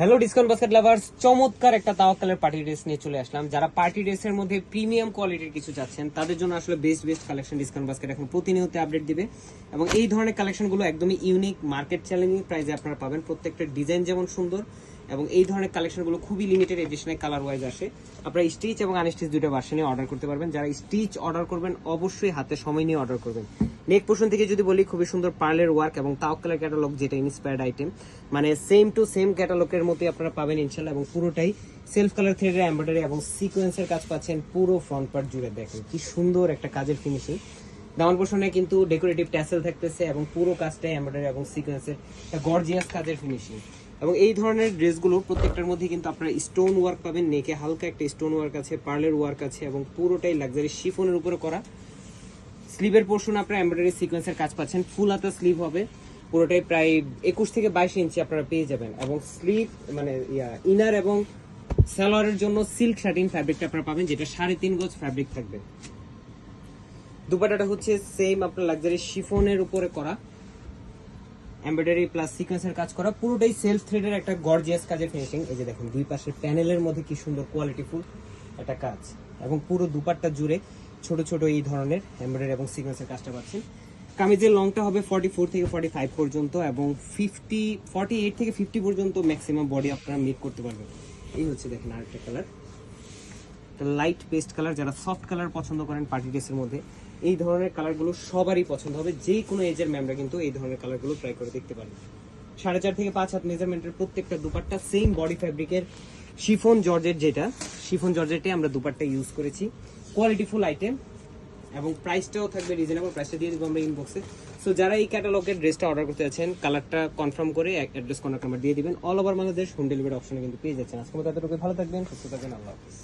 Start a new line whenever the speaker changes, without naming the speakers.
Hello discount basket lovers চমৎকার একটা তাওয়াক্কালের party dress নিয়ে চলে আসলাম। যারা পার্টি ড্রেসের মধ্যে প্রিমিয়াম কোয়ালিটির কিছু চাচ্ছেন, তাদের জন্য আসলে best best collection discount basket এখন প্রতিনিয়ত আপডেট দিবে। এবং এই ধরনের কালেকশনগুলো একদমই ইউনিক মার্কেট চ্যালেঞ্জিং প্রাইসে আপনারা পাবেন। প্রত্যেকটা ডিজাইন যেমন সুন্দর, এবং এই ধরনের কালেকশনগুলো খুবই লিমিটেড এডিশনে কালার ওয়াইজ আসে। আপনারা স্টিচ এবং আনস্টিচ দুটো ভার্সনে অর্ডার করতে পারবেন। যারা স্টিচ অর্ডার করবেন, অবশ্যই হাতে সময় নিয়ে অর্ডার করবেন। নেক পোর্শন থেকে যদি বলি, খুবই সুন্দর পার্লের ওয়ার্ক এবং তাওয়াক্কালের ক্যাটালগ যেটা ইন্সপায়ার্ড আইটেম মানে সেম টু সেম ক্যাটালগের মতোই আপনারা পাবেন ইনশাল্লাহ এবং পুরোটাই সেলফ কালার থ্রেডের এমব্রয়ডারি এবং সিকোয়েন্সের কাজ পাচ্ছেন পুরো ফ্রন্ট পার্ট জুড়ে। দেখেন কি সুন্দর একটা কাজের ফিনিশিং ডাউন পোর্শনে কিন্তু ডেকোরেটিভ ট্যাসেল থাকতেছে এবং পুরো কাজটাই এমব্রয়ডারি এবং সিকোয়েন্সের গর্জিয়াস কাজের ফিনিশিং এবং এই ধরনের ড্রেসগুলো প্রত্যেকটার মধ্যে কিন্তু আপনারা স্টোন ওয়ার্ক পাবেন। নেকে হালকা একটা স্টোন ওয়ার্ক আছে, পার্লের ওয়ার্ক আছে এবং পুরোটাই লাক্সারি শিফনের উপরে করা। স্লিভের পোর্শন আপনার এমব্রয়ডারি সিকোয়েন্সের কাজ পাচ্ছেন। ফুল হাতা স্লিভ হবে। পুরোটাই প্রায় একুশ থেকে বাইশ ইঞ্চি আপনারা পেয়ে যাবেন। এবং স্লিভ মানে ইনার এবং সালোয়ারের জন্য সিল্ক শার্টিন ফ্যাব্রিকটা আপনারা পাবেন, যেটা সাড়ে তিন গজ ফ্যাব্রিক থাকবে। দুপাটাটা হচ্ছে সেম আপনার লাক্সারি শিফনের উপরে করা। এমব্রয়ডারি প্লাস সিকোয়েন্সের কাজ করা। পুরোটাই সেলফ থ্রেডের একটা গর্জিয়াস কাজের ফিনিশিং এই যে দেখুন, দুই পাশের প্যানেলের মধ্যে কি সুন্দর কোয়ালিটিফুল একটা কাজ। এবং পুরো দুপাট্টা জুড়ে ছোট ছোট এই ধরনের এমব্রয়ডারি এবং সিকোয়েন্সের কাজটা পাচ্ছেন। কামিজের লংটা হবে ফর্টি ফোর থেকে ফর্টি ফাইভ পর্যন্ত এবং ফিফটি ফর্টি এইট থেকে ফিফটি পর্যন্ত ম্যাক্সিমাম বডি আপনারা মিট করতে পারবেন। এই হচ্ছে দেখেন আরেকটা কালার লাইট পেস্ট কালার যারা সফট কালার পছন্দ করেন পার্টি ড্রেসের মধ্যে, এই ধরনের কালারগুলো সবারই পছন্দ হবে। যে কোনো এজের ম্যামরা কিন্তু এই ধরনের কালারগুলো ট্রাই করে দেখতে পারেন। সাড়ে চার থেকে পাঁচ হাত মেজারমেন্টের প্রত্যেকটা দুপাট্টা সেম বডি ফ্যাব্রিকের শিফন জর্জেট যেটা, শিফন জর্জেটে আমরা দুপারটা ইউজ করেছি। কোয়ালিটিফুল আইটেম এবং প্রাইসটাও থাকবে রিজনেবল প্রাইসটা দিয়ে দেবো আমরা ইনবক্সে সো যারা এই ক্যাটালগের ড্রেসটা অর্ডার করতে যাচ্ছেন কালারটা কনফার্ম করে এক অ্যাড্রেস কন্ট্যাক্ট নাম্বার দিয়ে দিবেন। All over Bangladesh home delivery অপশনে কিন্তু পেয়ে যাচ্ছেন। আজকে মতো এতটুকু ভালো থাকবেন, সুস্থ থাকবেন। আল্লাহ হাফিজ।